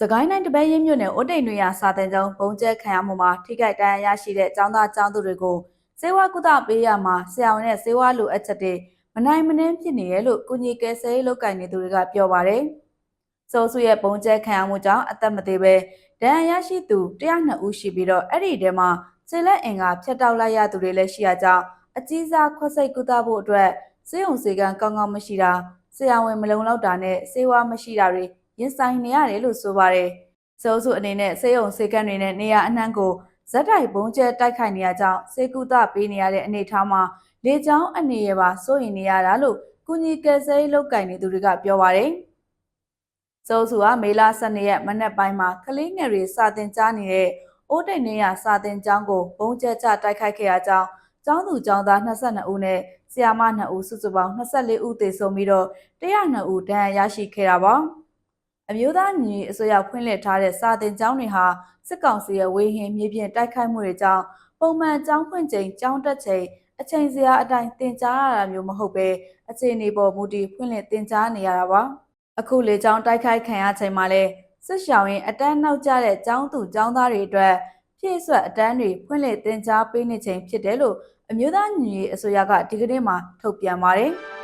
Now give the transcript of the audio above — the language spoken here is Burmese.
စကိုင်းတိုင်းတပည့်ရင်းမြို့နယ်အိုတိန်တွေရစာတင်ကျောင်းပုံကျဲခံရမှုမှာထိခိုက်ဒဏ်ရာရရှိတဲ့ကျောင်းသားကျောင်းသူတွေကိုစေဝါကုသပေးရမှာဆရာဝန်နဲ့စေဝါလိုအပ်ချက်တွေမနိုင်မနှင်းဖြစ်နေရလို့ကုညီကယ်ဆယ်ရေးလုပ်ကင်နေသူတွေကပြောပါတယ်။စိုးစုရဲ့ပုံကျဲခံရမှုကြောင့်အသက်မသေးပဲဒဏ်ရာရရှိသူ102ဦးရှိပြီးတော့အဲ့ဒီထဲမှာစေလက်အင်ကဖျက်တောက်လိုက်ရသူတွေလည်းရှိရကြောင်းအကြီးစားခွက်စိတ်ကုသဖို့အတွက်စေုံစေကံကောင်းကောင်းမရှိတာဆရာဝန်မလုံလောက်တာနဲ့စေဝါမရှိတာတွေ ရင်ဆိုင်နေရတယ်လို့ဆိုပါတယ်။စိုးစုအနေနဲ့စေုံစေကံတွေနဲ့နေရာအနှံ့ကိုဇက်တိုက်ပုံကျဲတိုက်ခိုက်နေရကြောင်းစေကုသပေးနေရတဲ့အနေအထားမှာလေချောင်းအနေရပါစိုးရင်နေရတာလို့ကုညီကယ်ဆယ်ရေးလုပ်ကင်နေသူတွေကပြောပါတယ်။စိုးစုကမေလာ12ရက်မနက်ပိုင်းမှာကလေးငယ်တွေစာတင်ကြားနေတဲ့အိုးတိတ်နေရစာတင်ကျောင်းကိုပုံကျဲချတိုက်ခိုက်ခဲ့ရကြောင်းကျောင်းသူကျောင်းသား22ဦးနဲ့ဆရာမ2ဦးစုစုပေါင်း24ဦးသေဆုံးပြီးတော့102ဦးဒဏ်ရာရရှိခဲ့တာပါ။ အမျိုးသားညီအစိုးရဖွင့်လှစ်ထားတဲ့စာသင်ကျောင်းတွေဟာစစ်ကောင်စီရဲ့ဝေဟင်မြေပြင်တိုက်ခိုက်မှုတွေကြောင့်ပုံမှန်ကျောင်းဖွင့်ချိန်ကျောင်းတက်ချိန်အချိန်စရာအတိုင်းသင်ကြားရတာမျိုးမဟုတ်ပဲအခြေအနေပေါ်မူတည်ဖွင့်လှစ်သင်ကြားနေရတာပါအခုလေကျောင်းတိုက်ခိုက်ခံရချိန်မှာလဲစစ်ရှောင်ရင်အတန်းနောက်ကျတဲ့ကျောင်းသူကျောင်းသားတွေအတွက်ဖြည့်ဆွက်အတန်းတွေဖွင့်လှစ်သင်ကြားပေးနေချိန်ဖြစ်တယ်လို့အမျိုးသားညီအစိုးရကဒီကနေ့မှထုတ်ပြန်ပါတယ်။